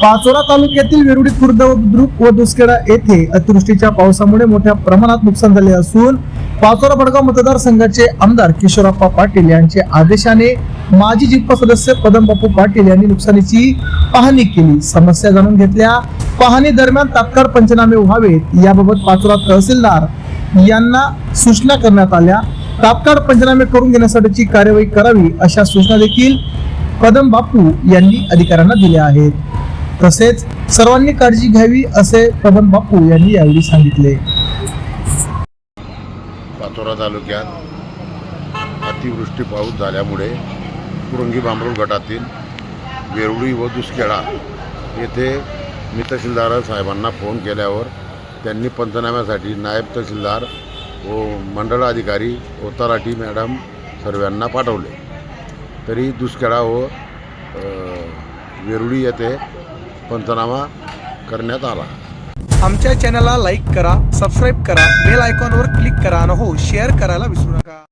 पाचोरा तालुक्यातील वेरुडी खुर्द व बुद्रुक व दुसखेडा येथे अतिवृष्टीच्या पावसामुळे मोठ्या प्रमाणात नुकसान झाले असून पाचोरा भडगाव मतदारसंघाचे आमदार किशोरप्पा पाटील यांचे आदेशाने माजी जिप्पा सदस्य पदमबापू पाटील यांनी नुकसानीची पाहणी केली. समस्या जाणून घेतल्या. पाहणी दरम्यान तात्काळ पंचनामे व्हावेत याबाबत पाचोरा तहसीलदार यांना सूचना करण्यात आल्या. तात्काळ पंचनामे करून घेण्यासाठीची कार्यवाही करावी अशा सूचना देखील कदम बापू यांनी अधिकाऱ्यांना दिल्या आहेत. तसेच सर्वांनी काळजी घ्यावी असे पवन बापू यांनी यावेळी सांगितले. पाचोरा तालुक्यात अतिवृष्टी पाऊस झाल्यामुळे कुरंगी बांबरूळ गटातील वेरुळी व दुसखेडा येथे मी तहसीलदार साहेबांना फोन केल्यावर त्यांनी पंचनाम्यासाठी नायब तहसीलदार व मंडळ अधिकारी व तलाठी मॅडम सर्वांना पाठवले. तरी दुष्काळा व वेरुळी येथे पंचनामा करण्यात आला. आमच्या चॅनलला लाईक करा सबस्क्राईब करा बेल आयकॉनवर क्लिक करा आणि हो शेअर करायला विसरू नका.